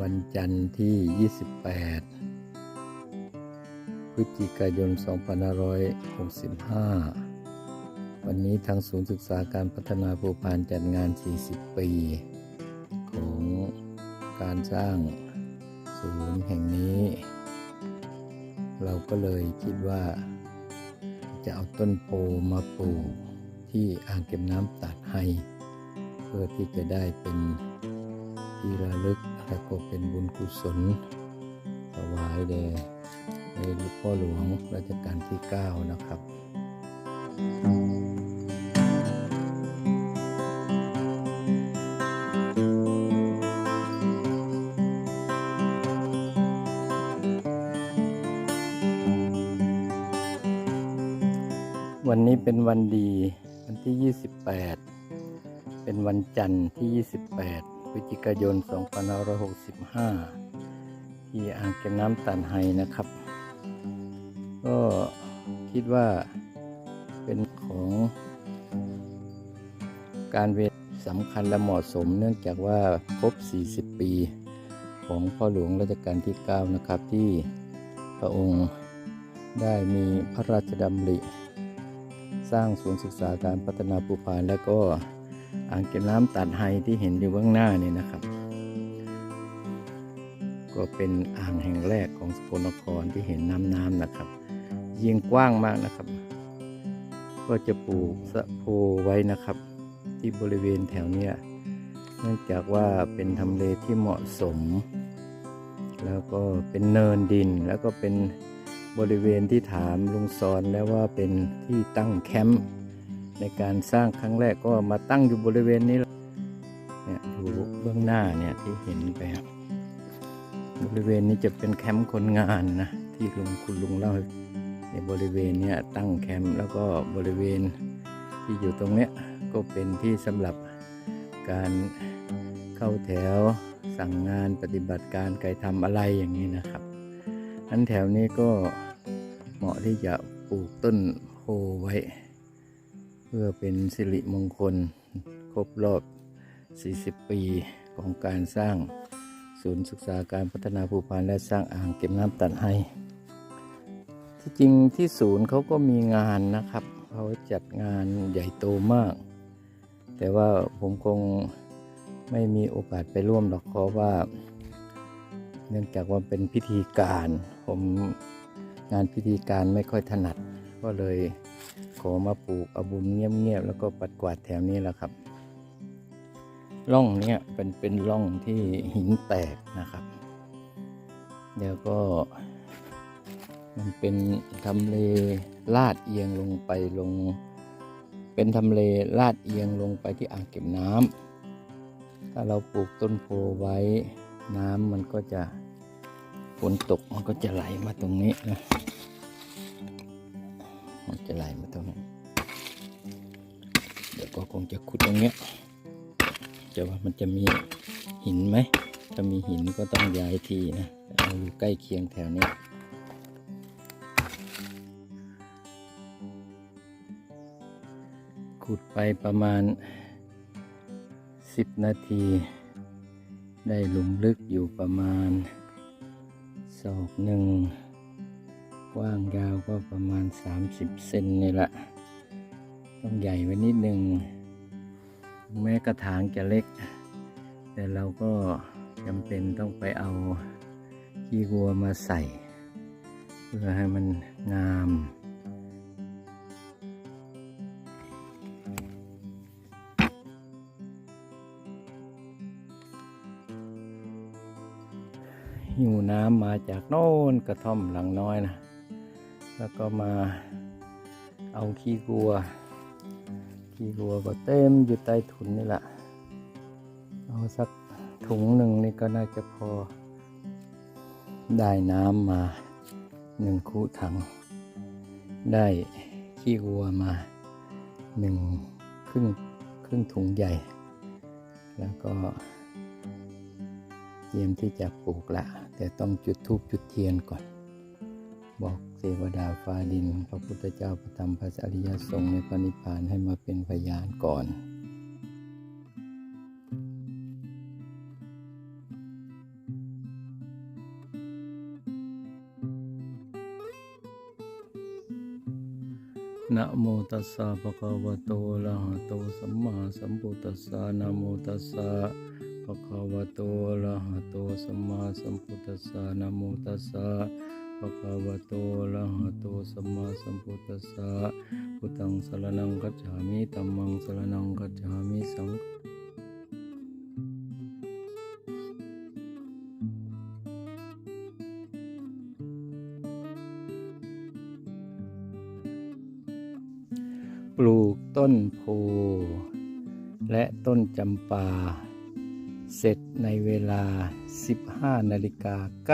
วันจันทร์ที่ 28 พฤศจิกายน 2565 วันนี้ทางศูนย์ศึกษาการพัฒนาภูพานจัดงาน 40 ปี ของการสร้างศูนย์แห่งนี้ เราก็เลยคิดว่า จะเอาต้นโพมาปลูกที่อ่างเก็บน้ำตัดไฮเพื่อที่จะได้เป็นที่ระลึก และก็เป็นบุญกุศลถวายแด่ในหลวงพ่อหลวงรัชกาลที่ 9 นะครับวันนี้เป็นวันดี วันที่ 28 เป็นวันจันทร์ที่ 28 พฤศจิกายน 2565 ที่อ่างเก็บน้ำตันไฮนะครับ ก็คิดว่าเป็นของการเวลสำคัญและเหมาะสมเนื่องจากว่าครบ 40 ปีของพ่อหลวงรัชกาลที่ 9 นะครับที่พระองค์ได้มีพระราชดำริ สร้างศูนย์ศึกษาการพัฒนาภูพานและก็ อ่างเก็บน้ำตัดไฮที่เห็นอยู่เบื้องหน้านี่นะครับ ก็เป็นอ่างแห่งแรกของสกลนครที่เห็นน้ำน้ำนะครับ ยิงกว้างมากนะครับ ก็จะปลูกสะโพไว้นะครับ ที่บริเวณแถวเนี้ยเนื่องจากว่าเป็นทำเลที่เหมาะสม แล้วก็เป็นเนินดินแล้วก็เป็นบริเวณที่ถามลุงซอนแล้วว่าเป็นที่ตั้งแคมป์ ในการสร้างครั้งแรกก็มาตั้งอยู่บริเวณนี้เนี่ยดูเบื้องหน้าเนี่ยที่เห็นไปครับบริเวณนี้จะเป็นแคมป์คนงานนะที่ลุงคุณลุงเล่าในบริเวณเนี้ยตั้งแคมป์แล้วก็บริเวณที่อยู่ตรงเนี้ยก็เป็นที่สำหรับการเข้าแถวสั่งงานปฏิบัติการไกรทำอะไรอย่างนี้นะครับอันแถวนี้ก็เหมาะที่จะปลูกต้นโพไว้ พื่อเป็นสิริมงคลครบรอบ 40 ปีของการสร้างศูนย์ศึกษาการพัฒนาภูพานและสร้างอ่างเก็บน้ำตัดให้ ที่จริงที่ศูนย์เขาก็มีงานนะครับ เขาจัดงานใหญ่โตมาก แต่ว่าผมคงไม่มีโอกาสไปร่วมหรอกเพราะว่า เนื่องจากว่าเป็นพิธีการ ผมงานพิธีการไม่ค่อยถนัดก็เลย ขอมาปลูกเอาบุญเงียบๆแล้วก็ปัดกวาดแถวนี้แหละครับร่องเนี้ยเป็นเป็นร่องที่หินแตกนะครับเดี๋ยวก็ มันเป็นทำเลลาดเอียงลงไปลง เป็นทำเลลาดเอียงลงไปที่อ่างเก็บน้ำถ้าเราปลูกต้นโพไว้น้ำมันก็จะฝนตกมันก็จะไหลมาตรงนี้นะ มันจะไหลมาตรงนี้เดี๋ยวก็คงจะขุดตรงเนี้ยจะว่ามันจะมีหินไหมถ้ามีหินก็ต้องย้ายทีนะเอาอยู่ใกล้เคียงแถวนี้ขุดไปประมาณ 10 นาที ได้หลุมลึกอยู่ประมาณศอกหนึ่ง กว้างยาวก็ประมาณ 30 เซนนี่แหละ ต้องใหญ่ไว้นิดหนึ่งแม้กระถางจะเล็ก แต่เราก็จำเป็นต้องไปเอาขี้วัวมาใส่ เพื่อให้มันงามหิวน้ำมาจากโน่นกระท่อมหลังน้อยนะ แล้วก็มาเอาขี้กัว ขี้กัวก็เต็มอยู่ใต้ถุนนี่แหละเอาสักถุงหนึ่งนี่ก็น่าจะพอได้น้ำมาหนึ่งคูถัง ได้ขี้วัวมาหนึ่งครึ่งครึ่งถุงใหญ่ แล้วก็เตรียมที่จะปลูกละ แต่ต้องจุดธูปจุดเทียนก่อน บอก เทวดาฟ้าดิน พระพุทธเจ้าประธรรมพระอริยสงฆ์ในปณิพพานให้มาเป็นพยานก่อนนะโมตัสสะภะคะวะโตอระหะโตสัมมาสัมพุทธัสสะนะโมตัสสะภะคะวะโตอระหะโตสัมมาสัมพุทธัสสะนะโมตัสสะ ภะคะวะโตอะระหะโตสัมมาสัมพุทธัสสะพุทธังสรณังกัจฉามิธัมมังสรณังกัจฉามิสังปลูกต้นโพและต้นจำปา เสร็จ ในเวลา 15 นาฬิก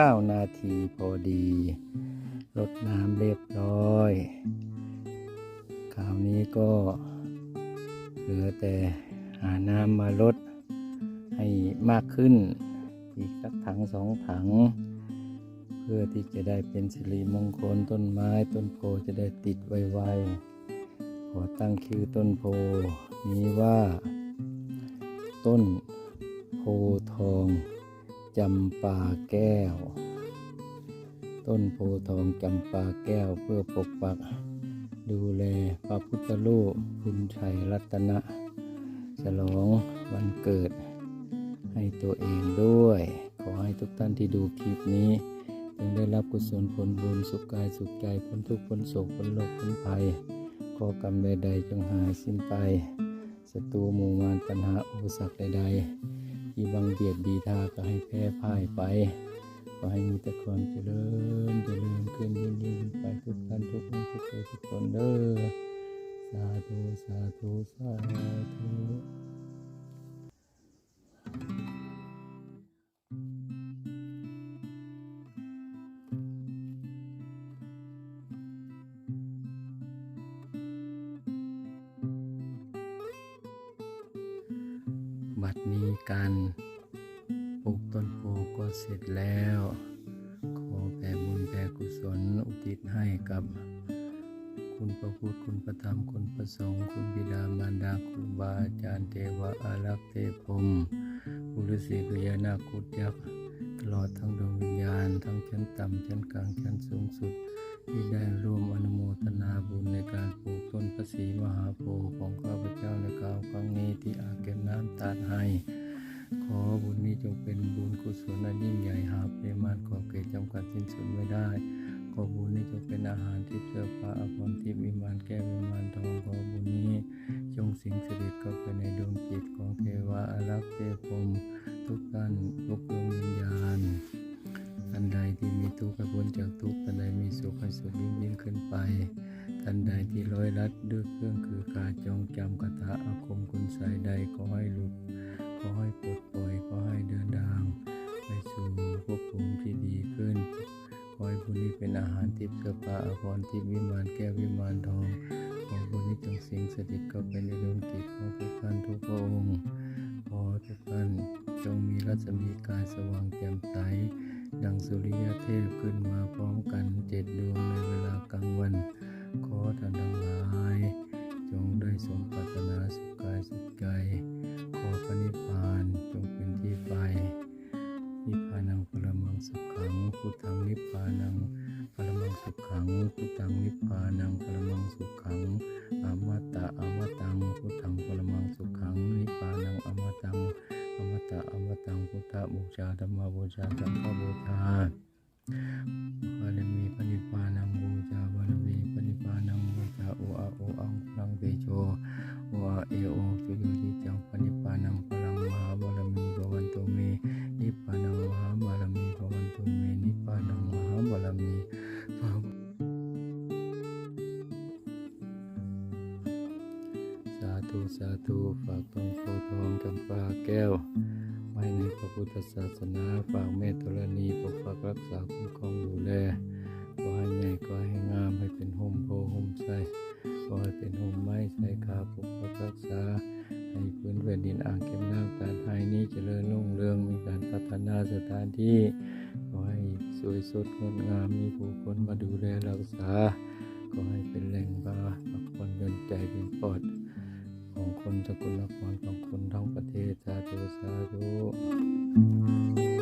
า 9 นาทีพอดี รดน้ำเรียบร้อย คราวนี้ก็เหลือแต่หาน้ำมาลดให้มากขึ้น อีกสักถังสองถัง เพื่อที่จะได้เป็นสิริมงคลต้นไม้ต้นโพจะได้ติดไวๆขอตั้งชื่อต้นโพนี้ว่า ต้น ทองจำปาแก้ว ต้นโพทองจำปาแก้วเพื่อปกปัก ดูแลพระพุทธรูปคุณชัยรัตนะ ฉลองวันเกิด ให้ตัวเองด้วย ขอให้ทุกท่านที่ดูคลิปนี้จงได้รับกุศลผลบุญสุขกายสุขใจพ้นทุกข์พ้นโศกพ้นโรคพ้นภัยก่อกรรมใด ๆ จงหายสิ้นไปศัตรูหมู่มารปัญหาอุปสรรคใด ๆ ที่บังเบียดบีทาก็ให้แพ้พ่ายไป ขอให้มีแต่ความเจริญเจริญขึ้นยิ่งยิ่งไปทุกท่านทุกคนทุกตัวทุกตนเด้อสาธุสาธุสาธุ บัดนี้การปลูกต้นโพก็เสร็จแล้ว ขอแผ่บุญแผ่กุศลอุทิศให้กับ คุณพระพุทธคุณพระธรรมคุณพระสงฆ์คุณบิดามารดาครูบาอาจารย์เทวะอารักษ์เทพพรมบุรุษีพญานาคคุดยักษ์ ตลอดทั้งดวงวิญญาณ ทั้งชั้นต่ำชั้นกลางชั้นสูงสุด ที่ได้ร่วมอนุโมทนาบุญในการปลูกต้นพระศรีมหาโพธิ์ของข้าพเจ้าในคราวครั้งนี้ที่อาเก็บน้ำตาดให้ขอบุญนี้จงเป็นบุญกุศลอันยิ่งใหญ่หาปริมาณขอบเขตจำกัดสิ้นสุดไม่ได้ ขอบุญนี้จงเป็นอาหารที่เสื้อผ้าอาภรณ์ที่วิมานแก้ววิมานทองขอบุญนี้ จงสิงสถิตเข้าไปในดวงจิตของเทวะอารักษ์เทพพรมทุกท่านทุกดวงวิญ ที่มีทุกข์ให้พ้นจากทุกข์ท่านใดมีสุขให้สุขยิ่งยิ่งขึ้นไป ท่านใดที่ร้อยรัดด้วยเครื่องคือการจองจำคาถาอาคมคุณใสยใดขอให้หลุดขอให้ปลดปล่อยขอให้เดินทาง ไปสู่ภพภูมิที่ดีขึ้นขอให้บุญนี้เป็นอาหารทิพย์เสื้อผ้าอาภรณ์ที่วิมานแก้ววิมานทองขอบุญนี้จงสิงสถิตเข้าไปในดวงจิตของทุกท่านทุกพระองค์ขอทุกท่านจงมีรัศมีกายสว่างแจ่มใส ดังสุริยเทพขึ้นมาพร้อมกันเจ็ดดวงในเวลากลางวัน ขอท่านทั้งหลาย จงได้สมปรารถนาสุขกายสุขใจ ขอพระนิพพานจงเป็นที่ไป นิพพานังปรมังสุขขังพุทธังนิพพานังปรมังสุขขังพุทธังนิพพานังปรมังสุขขังาธรรมบู ศาสนาฝากเมตตรณีปกปักรักษาคุ้มครองดูแลขอให้ใหญ่ขอให้งามให้เป็นห่มโพห่มใสขอให้เป็นห่มไม้ใสขาปกปักรักษา ให้พื้นแผ่นดินอ่างเก็บน้ำตาไทยนี้เจริญรุ่งเรืองมีการพัฒนาสถานที่ขอให้สวยสดงดงามมีผู้คนมาดูแลรักษาขอให้เป็นแหล่งบาพักผ่อนหย่อนใจเป็นปลอด ของคนสกุลนครของคนทั้งประเทศสาธุสาธุ